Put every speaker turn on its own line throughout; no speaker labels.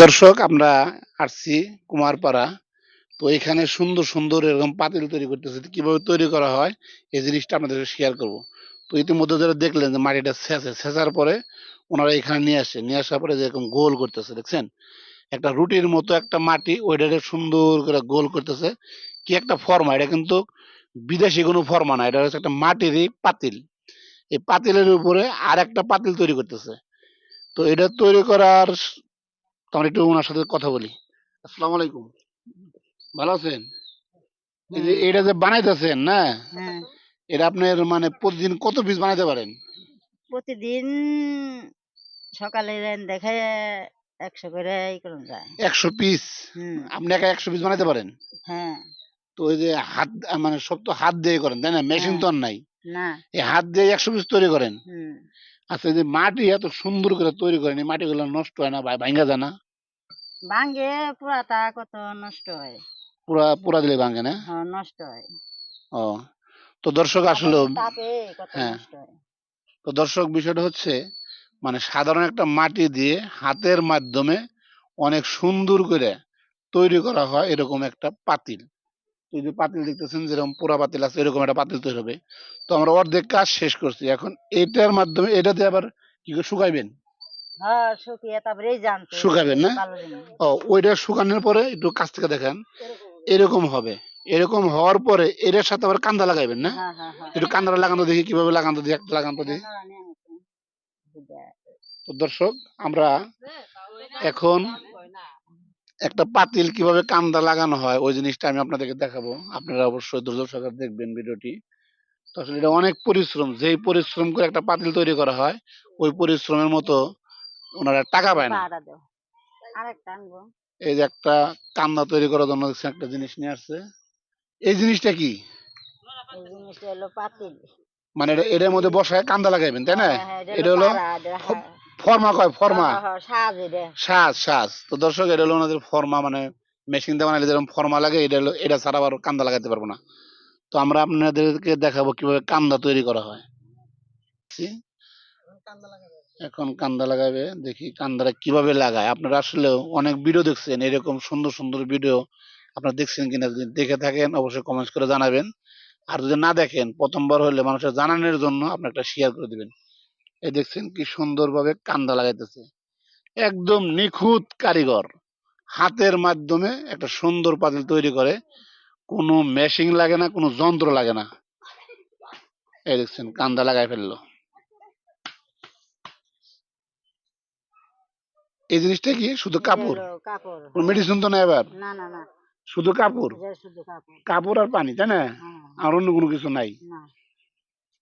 দর্শক, আমরা আসছি কুমারপাড়া। তো এখানে সুন্দর সুন্দর এরকম পাতিল তৈরি করতেছে। কীভাবে তৈরি করা হয়, এই জিনিসটা আপনাদের শেয়ার করব। তো ইতিমধ্যে যারা দেখলেন যে মাটিটা ছেঁচে, ছেঁচার পরে ওনারা এখানে নিয়ে আসে। নিয়ে আসার পরে যেরকম গোল করতেছে, দেখছেন? একটা রুটির মতো একটা মাটি ওইটাকে সুন্দর করে গোল করতেছে। কি একটা ফর্মা, এটা কিন্তু বিদেশি কোনো ফর্মা না, এটা হচ্ছে একটা মাটিরই পাতিল। এই পাতিলের উপরে আর একটা পাতিল তৈরি করতেছে। তো এটা তৈরি করার তো আমরা একটু ওনার সাথে কথা বলি। আসসালামু আলাইকুম। ভালো আছেন? এই যে এটা যে বানাইতেছেন না?
হ্যাঁ।
এটা আপনার মানে প্রতিদিন কত পিস বানাইতে পারেন?
প্রতিদিন সকালে দেখে একশো করে ই করুন যায়।
একশো পিস আপনি একা একশো পিস বানাইতে পারেন?
হ্যাঁ।
তো ওই যে হাত মানে সব তো হাত দিয়ে করেন তাই না? মেশিন তো আর নাই।
না।
এই হাত দিয়ে একশো পিস তৈরি করেন।
হুম।
আচ্ছা যে মাটি এত সুন্দর করে তৈরি করেন মাটিগুলো নষ্ট হয় না ভাঙ্গা যায় না?
ভাঙ্গে পুরাটা কত নষ্ট হয়।
পুরা পুরা দিলে ভাঙ্গে না?
হ্যাঁ নষ্ট হয়।
ও তো দর্শক আসলে হ্যাঁ। তো দর্শক বিষয়টা হচ্ছে মানে সাধারণ একটা মাটি দিয়ে হাতের মাধ্যমে অনেক সুন্দর করে তৈরি করা হয় এরকম একটা পাতিল। এই যে পাতিল দেখতেছেন যেরকম পোড়া পাতিল আছে এরকম একটা পাতিল তৈরি হবে। তো আমরা অর্ধেক কাজ শেষ করছি। এখন এটার মাধ্যমে এটাতে আবার কি করে শুকাইবেন?
হ্যাঁ শুকিয়ে তারপরে জানতো
শুকাবেন না? ও ওইটা শুকানোর পরে একটু কাছ থেকে দেখেন এরকম হবে। এরকম হওয়ার পরে এটার সাথে আবার কান্দা লাগাইবেন না?
হ্যাঁ হ্যাঁ
একটু কান্দাটা লাগানো দেখি কীভাবে লাগানো দেখি একটা লাগানো দেখি। তো দর্শক আমরা এখন একটা পাতিল কীভাবে কান্দা লাগানো হয় ওই জিনিসটা আমি আপনাদেরকে দেখাবো। আপনারা অবশ্যই ধৈর্য সহকারে দেখবেন ভিডিওটি। তো আসলে এটা অনেক পরিশ্রম যেই পরিশ্রম করে একটা পাতিল তৈরি করা হয় ওই পরিশ্রমের মতো ওনারা টাকা পায় না। এই যে একটা কান্দা তৈরি করার জন্য একটা জিনিস নিয়ে আসছে। এই জিনিসটা কি? মানে এটা এটার মধ্যে বসায় কান্দা লাগাইবেন তাই না?
হ্যাঁ, হ্যাঁ,
এটা হলো। ফর্মা কয় ফর্মা?
হ্যাঁ, হ্যাঁ, সাজ
সাজ সাজ। তো দর্শক এটা হলো ওনাদের ফর্মা মানে মেশিন দিয়ে বানাইলে যেরকম ফর্মা লাগে এটা হলো এটা ছাড়া আবার কান্দা লাগাতে পারব না। তো আমরা আপনাদেরকে দেখাবো কীভাবে কান্দা তৈরি করা হয়। এখন কান্দা লাগাবে দেখি কান্দাটা কীভাবে লাগায়। আপনারা আসলে অনেক ভিডিও দেখছেন এরকম সুন্দর সুন্দর ভিডিও আপনারা দেখছেন কিনা যদি দেখে থাকেন অবশ্যই কমেন্টস করে জানাবেন। আর যদি না দেখেন প্রথমবার হলে মানুষের জানানোর জন্য আপনি একটা শেয়ার করে দিবেন। এই দেখছেন কি সুন্দরভাবে কান্দা লাগাইতেছে। একদম নিখুঁত কারিগর। হাতের মাধ্যমে একটা সুন্দর পাতিল তৈরি করে। কোনো মেশিন লাগে না কোনো যন্ত্র লাগে না। এই দেখছেন কান্দা লাগাই ফেলল। এই জিনিসটা কি? শুধু কাপড়?
কাপড়
কোনো মেডিসিন তো না এবার
না না না।
শুধু কাপড়?
কাপড়।
কাপড় আর পানি তাই না?
হ্যাঁ,
আর অন্য কোনো কিছু নাই।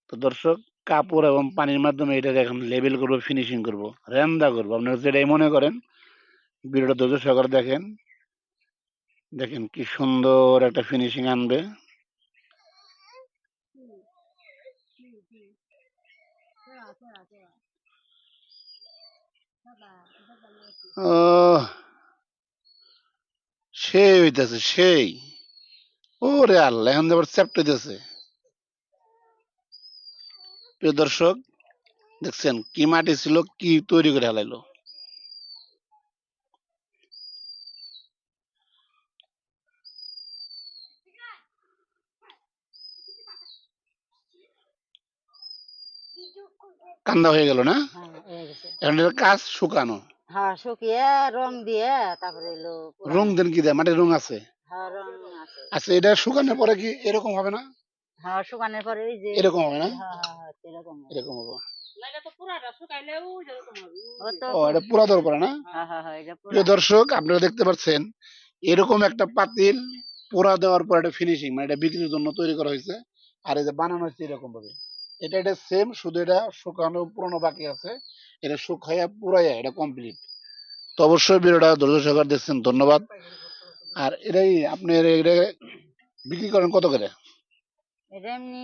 তো দর্শক কাপড় এবং পানির মাধ্যমে এটা এখন লেবেল করব ফিনিশিং করব, রেন্দা করব। আপনারা যেটাই মনে করেন, ভিডিওটা ধৈর্য সহকারে দেখেন। দেখেন কি সুন্দর একটা ফিনিশিং আনবে। সেই হইতেছে, সেই। ওরে আল্লাহ, এখন আবার চ্যাপ্ট হইতেছে। প্রিয় দর্শক দেখছেন কি মাটি ছিল কি তৈরি করে হালাইলো। কান্দা হয়ে গেল না?
হ্যাঁ
এখন কাজ শুকানো।
হ্যাঁ শুকিয়ে রং দিয়ে তারপরে এলো
রং দেন কি দেয়? মাটির রং আছে?
হ্যাঁ রং আছে।
আচ্ছা এটা শুকানোর পরে কি এরকম হবে না?
হ্যাঁ শুকানোর পরে এই যে
এরকম হবে না?
হ্যাঁ হ্যাঁ। এরকম হবে।
এরকম হবে।
ও
এটা পুরা দর না?
হ্যাঁ হ্যাঁ হ্যাঁ
প্রিয় দর্শক আপনারা দেখতে পাচ্ছেন এরকম একটা পাতিল পোড়া দেওয়ার পর একটা ফিনিশিং মানে এটা বিক্রির জন্য তৈরি করা হয়েছে আর এই যে বানানো হচ্ছে এরকম ভাবে। এটা এটা সেম শুধু এটা শুকানো পুরনো বাকি আছে এটা শুকাইয়া পুরাইয়া এটা কমপ্লিট তো অবশ্যই ভিডিওটা ধৈর্য সহকারে দেখছেন ধন্যবাদ। আর এটাই আপনি এটা বিক্রি করেন কত করে?
এটা এমনি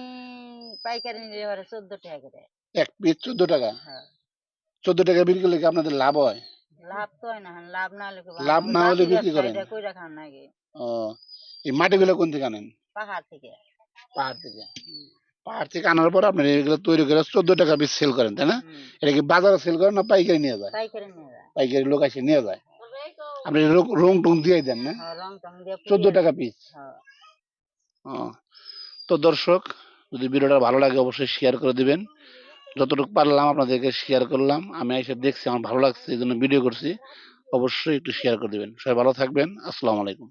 পাইকারি নিলে এবারে চোদ্দ টাকা করে।
এক পিস চোদ্দ টাকা?
হ্যাঁ।
চোদ্দ টাকা বিক্রি করলে কি আপনাদের লাভ হয়?
লাভ তো হয় না হ্যাঁ, লাভ না হলে
লাভ না হলে বিক্রি করেন?
কইরা খান নাকি
ও এই মাটিগুলো কোন থেকে আনেন?
পাহাড় থেকে।
পাহাড় থেকে। পাহাড় থেকে আনার পর আপনি এগুলো তৈরি করে চোদ্দ টাকা পিস সেল করেন তাই না? এটা কি বাজারে সেল করেন না পাইকারি নিয়ে যায়?
পাইকারি নিয়ে যায়।
পাইকারি লোক এসে নিয়ে যায়। আপনি রং- টং দিয়ে দেন না?
হ্যাঁ, রং টং দিয়ে
চোদ্দ টাকা পিস
হ্যাঁ।
ও। তো দর্শক, যদি ভিডিওটা ভালো লাগে অবশ্যই শেয়ার করে দিবেন। যতটুকু পারলাম আপনাদেরকে শেয়ার করলাম, আমি এসে দেখছি, আমার ভালো লাগছে, এই জন্য ভিডিও করছি, অবশ্যই একটু শেয়ার করে দেবেন। সবাই ভালো থাকবেন, আসসালামু আলাইকুম।